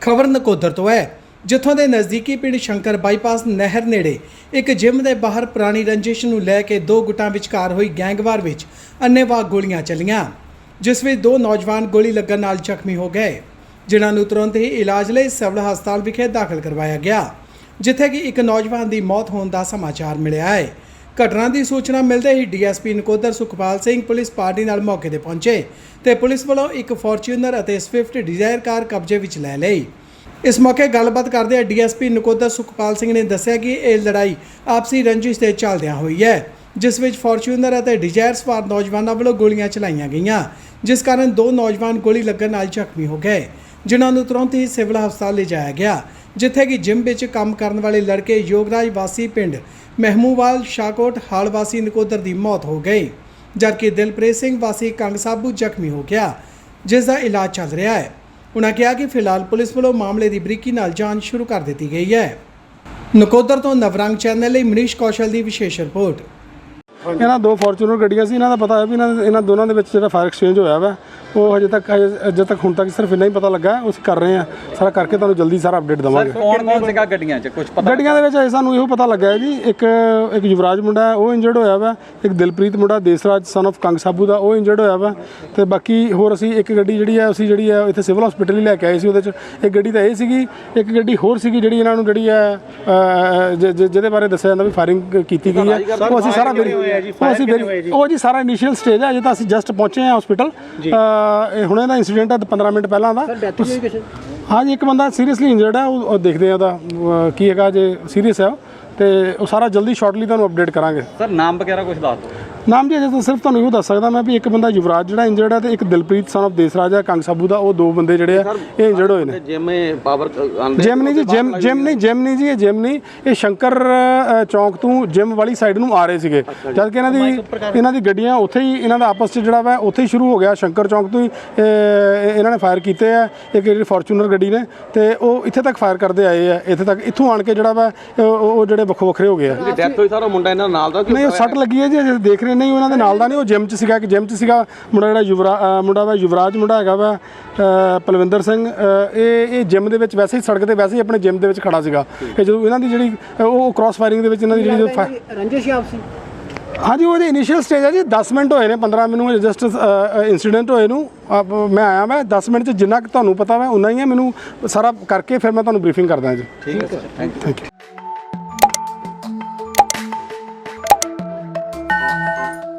ਖਬਰ ਨਕੋਦਰ ਤੋਂ ਹੈ, ਜਿੱਥੋਂ ਦੇ ਨਜ਼ਦੀਕੀ ਪਿੰਡ ਸ਼ੰਕਰ ਬਾਈਪਾਸ ਨਹਿਰ ਨੇੜੇ ਇੱਕ ਜਿਮ ਦੇ ਬਾਹਰ ਪੁਰਾਣੀ ਰੰਜਿਸ਼ ਨੂੰ ਲੈ ਕੇ ਦੋ ਗੁੱਟਾਂ ਵਿਚਕਾਰ ਹੋਈ ਗੈਂਗਵਾਰ ਵਿੱਚ ਅੰਨੇਵਾਹ ਗੋਲੀਆਂ ਚੱਲੀਆਂ, ਜਿਸ ਵਿੱਚ ਦੋ ਨੌਜਵਾਨ ਗੋਲੀ ਲੱਗਣ ਨਾਲ ਜ਼ਖਮੀ ਹੋ ਗਏ, ਜਿਨ੍ਹਾਂ ਨੂੰ ਤੁਰੰਤ ਹੀ ਇਲਾਜ ਲਈ ਸਿਵਲ ਹਸਪਤਾਲ ਵਿਖੇ ਦਾਖਲ ਕਰਵਾਇਆ ਗਿਆ, ਜਿੱਥੇ ਕਿ ਇੱਕ ਨੌਜਵਾਨ ਦੀ ਮੌਤ ਹੋਣ ਦਾ ਸਮਾਚਾਰ ਮਿਲਿਆ ਹੈ। ਘਟਨਾ ਦੀ ਸੂਚਨਾ ਮਿਲਦੇ ਹੀ DSP Nakodar Sukhpal Singh police party ਨਾਲ ਮੌਕੇ ਤੇ ਪਹੁੰਚੇ ਤੇ ਪੁਲਿਸ ਵੱਲੋਂ ਇੱਕ ਫੋਰਚੂਨਰ ਅਤੇ ਸਵਿਫਟ ਡਿਜ਼ਾਇਰ ਕਾਰ ਕਬਜ਼ੇ ਵਿੱਚ ਲੈ ਲਈ। ਇਸ ਮੌਕੇ ਗੱਲਬਾਤ ਕਰਦੇ ਡੀਐਸਪੀ ਨਕੋਦਰ ਸੁਖਪਾਲ ਸਿੰਘ ਨੇ ਦੱਸਿਆ ਕਿ ਇਹ ਲੜਾਈ ਆਪਸੀ ਰੰਜਿਸ਼ 'ਤੇ ਚੱਲਦਿਆਂ ਹੋਈ ਹੈ, ਜਿਸ ਵਿੱਚ ਫੋਰਚੂਨਰ ਅਤੇ ਡਿਜ਼ਾਇਰ ਸਵਾਰ ਨੌਜਵਾਨਾਂ ਵੱਲੋਂ ਗੋਲੀਆਂ ਚਲਾਈਆਂ ਗਈਆਂ, ਜਿਸ ਕਾਰਨ ਦੋ ਨੌਜਵਾਨ ਗੋਲੀ ਲੱਗਣ ਨਾਲ ਜ਼ਖਮੀ ਹੋ ਗਏ। ਜਿਨ੍ਹਾਂ ਨੂੰ ਤੁਰੰਤ ਹੀ ਸਿਵਲ ਹਸਪਤਾਲ ਲਿਜਾਇਆ ਗਿਆ, ਜਿੱਥੇ ਕਿ ਜਿਮ ਵਿੱਚ ਕੰਮ ਕਰਨ ਵਾਲੇ ਲੜਕੇ ਯੋਗਰਾਜ ਵਾਸੀ ਪਿੰਡ ਮਹਿਮੂਵਾਲ ਸ਼ਾਕੋਟ ਹਾਲ ਵਾਸੀ ਨਕੋਦਰ ਦੀ ਮੌਤ ਹੋ ਗਈ, ਜਦਕਿ ਦਿਲਪ੍ਰੀਤ ਸਿੰਘ ਵਾਸੀ ਕੰਗ ਸਾਬੂ ਜ਼ਖਮੀ ਹੋ ਗਿਆ, ਜਿਸ ਦਾ ਇਲਾਜ ਚੱਲ ਰਿਹਾ ਹੈ। ਉਹਨਾਂ ਕਿਹਾ ਕਿ ਫਿਲਹਾਲ ਪੁਲਿਸ ਵੱਲੋਂ ਮਾਮਲੇ ਦੀ ਬਰੀਕੀ ਨਾਲ ਜਾਂਚ ਸ਼ੁਰੂ ਕਰ ਦਿੱਤੀ ਗਈ ਹੈ। ਨਕੋਦਰ ਤੋਂ ਨਵਰੰਗ ਚੈਨਲ ਲਈ ਮਨੀਸ਼ ਕੌਸ਼ਲ ਦੀ ਵਿਸ਼ੇਸ਼ ਰਿਪੋਰਟ। ਇਹਨਾਂ ਦੋ ਫੋਰਚੂਨਰ ਗੱਡੀਆਂ ਸੀ ਇਹਨਾਂ ਦਾ ਪਤਾ ਹੈ ਵੀ ਇਹਨਾਂ ਇਹਨਾਂ ਦੋਨਾਂ ਦੇ ਵਿੱਚ ਜਿਹੜਾ ਫਾਇਰ ਐਕਸਚੇਂਜ ਹੋਇਆ ਵਾ ਉਹ ਹਜੇ ਤੱਕ ਅਜੇ ਤੱਕ ਹੁਣ ਤੱਕ ਸਿਰਫ ਇੰਨਾ ਹੀ ਪਤਾ ਲੱਗਾ ਅਸੀਂ ਕਰ ਰਹੇ ਹਾਂ। ਸਾਰਾ ਕਰਕੇ ਤੁਹਾਨੂੰ ਜਲਦੀ ਸਾਰਾ ਅਪਡੇਟ ਦਵਾਂਗੇ। ਕੌਣ ਕੌਣ ਸੀਗਾ ਗੱਡੀਆਂ 'ਚ? ਕੁਝ ਪਤਾ ਗੱਡੀਆਂ ਦੇ ਵਿੱਚ ਅਜੇ ਸਾਨੂੰ ਇਹੋ ਪਤਾ ਲੱਗਾ ਹੈ ਜੀ ਇੱਕ ਇੱਕ ਯੁਵਰਾਜ ਮੁੰਡਾ ਹੈ ਉਹ ਇੰਜਰਡ ਹੋਇਆ ਵਾ ਇੱਕ ਦਿਲਪ੍ਰੀਤ ਮੁੰਡਾ ਦੇਸਰਾਜ ਸਨ of ਕੰਗ ਸਾਬੂ ਦਾ ਉਹ ਇੰਜਰਡ ਹੋਇਆ ਵਾ। ਤੇ ਬਾਕੀ ਹੋਰ ਅਸੀਂ ਇੱਕ ਗੱਡੀ ਜਿਹੜੀ ਹੈ ਅਸੀਂ ਜਿਹੜੀ ਹੈ ਇੱਥੇ ਸਿਵਲ ਹਸਪੀਟਲ ਹੀ ਲੈ ਕੇ ਆਏ ਸੀ ਉਹਦੇ ਚ। ਇੱਕ ਗੱਡੀ ਤਾਂ ਇਹ ਸੀਗੀ ਇੱਕ ਗੱਡੀ ਹੋਰ ਸੀਗੀ ਜਿਹੜੀ ਇਹਨਾਂ ਨੂੰ ਜਿਹੜੀ ਹੈ ਜਿਹਦੇ ਬਾਰੇ ਦੱਸਿਆ ਜਾਂਦਾ ਵੀ ਫਾਇਰਿੰਗ ਕੀਤੀ ਗਈ ਹੈ। ਉਹ ਅਸੀਂ ਸਾਰਾ ਵੈਰੀ- ਉਹ ਅਸੀਂ ਵੈਰੀ- ਉਹ ਜੀ ਸਾਰਾ ਇਨੀਸ਼ੀਅਲ ਸਟੇਜ ਹੈ ਅਜੇ ਤਾਂ ਅਸੀਂ ਜਸਟ ਪਹੁੰਚੇ ਹਾਂ ਹਸਪੀਟਲ ਇਹ ਹੁਣੇ ਦਾ ਇਨਸੀਡੈਂਟ ਹੈ 15 ਮਿੰਟ ਪਹਿਲਾਂ ਦਾ। ਹਾਂ ਜੀ ਇੱਕ ਬੰਦਾ ਸੀਰੀਅਸਲੀ ਇੰਜਰਡ ਹੈ ਉਹ ਦੇਖਦੇ ਆ ਉਹਦਾ ਕੀ ਹੈਗਾ ਜੇ ਸੀਰੀਅਸ ਹੈ ਤੇ ਉਹ ਸਾਰਾ ਜਲਦੀ ਸ਼ਾਰਟਲੀ ਤੁਹਾਨੂੰ ਅਪਡੇਟ ਕਰਾਂਗੇ। ਸਰ ਨਾਮ ਵਗੈਰਾ ਕੁਝ ਦੱਸ ਦਿਓ। ਨਾਮ ਜੀ ਅਜੇ ਤਾਂ ਸਿਰਫ ਤੁਹਾਨੂੰ ਇਹੋ ਦੱਸ ਸਕਦਾ ਮੈਂ ਵੀ ਇੱਕ ਬੰਦਾ ਯੁਵਰਾਜ ਜਿਹੜਾ ਇੰਜਰਡ ਹੈ ਤੇ ਇੱਕ ਦਿਲਪ੍ਰੀਤ ਸਨ of ਦੇਸਰਾਜ ਹੈ ਕੰਗ ਸਾਬੂ ਦਾ ਉਹ ਦੋ ਬੰਦੇ ਜਿਹੜੇ ਆ ਇਹ ਇੰਜਰਡ ਹੋਏ ਨੇ। ਜਿਮ ਪਾਵਰ ਆਂਦੇ ਜਿਮ ਨਹੀਂ ਜੀ ਜਿਮ ਜਿਮ ਨਹੀਂ ਜਿਮ ਨਹੀਂ ਜੀ ਇਹ ਜਿਮ ਨਹੀਂ। ਇਹ ਸ਼ੰਕਰ ਅ, ਚੌਂਕ ਤੋਂ ਜਿਮ ਵਾਲੀ ਸਾਈਡ ਨੂੰ ਆ ਰਹੇ ਸੀਗੇ। ਜਦ ਕਿ ਇਹਨਾਂ ਦੀ ਇਹਨਾਂ ਦੀ ਗੱਡੀਆਂ ਉੱਥੇ ਹੀ ਇਹਨਾਂ ਦਾ ਆਪਸ 'ਚ ਜਿਹੜਾ ਵਾ ਉੱਥੇ ਹੀ ਸ਼ੁਰੂ ਹੋ ਗਿਆ। ਸ਼ੰਕਰ ਚੌਂਕ ਤੋਂ ਹੀ ਇਹਨਾਂ ਨੇ ਫਾਇਰ ਕੀਤੇ ਆ। ਇੱਕ ਜਿਹੜੀ ਫੋਰਚੂਨਰ ਗੱਡੀ ਨੇ ਤੇ ਉਹ ਇੱਥੇ ਤੱਕ ਫਾਇਰ ਕਰਦੇ ਆਏ ਆ। ਇੱਥੇ ਤੱਕ ਇੱਥੋਂ ਆਣ ਕੇ ਜਿਹੜਾ ਵਾ ਉਹ ਉਹ ਜਿਹੜੇ ਵੱਖੋ ਵੱਖਰੇ ਹੋ ਗਏ ਆ। ਡੈਥ ਹੋਈ ਸਾਰਾ ਮੁੰਡਾ ਇਹਨਾਂ ਨਾਲ ਦਾ ਨਹੀਂ ਉਹ ਸੱਟ ਲੱਗੀ ਹੈ ਜੀ ਅਜੇ ਦੇਖ ਰਹੇ ਨਹੀਂ ਉਹਨਾਂ ਦੇ ਨਾਲ ਦਾ ਨਹੀਂ ਉਹ ਜਿਮ 'ਚ ਸੀਗਾ ਕਿ ਜਿਮ 'ਚ ਸੀਗਾ ਮੁੰਡਾ ਜਿਹੜਾ ਯੁਵਰਾ ਮੁੰਡਾ ਵਾ ਯੁਵਰਾਜ ਮੁੰਡਾ ਹੈਗਾ ਵਾ ਅ, ਪਲਵਿੰਦਰ ਸਿੰਘ ਇਹ ਇਹ ਜਿਮ ਦੇ ਵਿੱਚ ਵੈਸੇ ਹੀ ਸੜਕ ਤੇ ਵੈਸੇ ਹੀ ਆਪਣੇ ਜਿਮ ਦੇ ਵਿੱਚ ਖੜਾ ਸੀਗਾ। ਇਹ ਜਦੋਂ ਇਹਨਾਂ ਦੀ ਜਿਹੜੀ ਉਹ ਕ੍ਰਾਸ ਫਾਇਰਿੰਗ ਦੇ ਵਿੱਚ ਇਹਨਾਂ ਦੀ ਜਿਹੜੀ ਰੰਜਿਸ਼ ਆਪਸੀ ਹਾਂਜੀ ਉਹਦੇ ਇਨੀਸ਼ੀਅਲ ਸਟੇਜ ਹੈ ਜੀ 10 ਮਿੰਟ ਹੋਏ ਨੇ 15 ਮੈਨੂੰ ਜਸਟ ਇਨਸੀਡੈਂਟ ਹੋਏ ਨੂੰ। ਆਪ- ਮੈਂ ਆਇਆ ਮੈਂ 10 ਮਿੰਟ ਚ ਜਿੰਨਾ ਕੁ ਤੁਹਾਨੂੰ ਪਤਾ ਵਾ ਉਨਾ ਹੀ ਹੈ ਮੈਨੂੰ ਸਾਰਾ ਕਰਕੇ ਫਿਰ ਮੈਂ ਤੁਹਾਨੂੰ ਬਰੀਫਿੰਗ ਕਰਦਾ ਜੀ। ਠੀਕ ਹੈ ਸਰ ਥੈਂਕ ਯੂ ਥੈਂਕ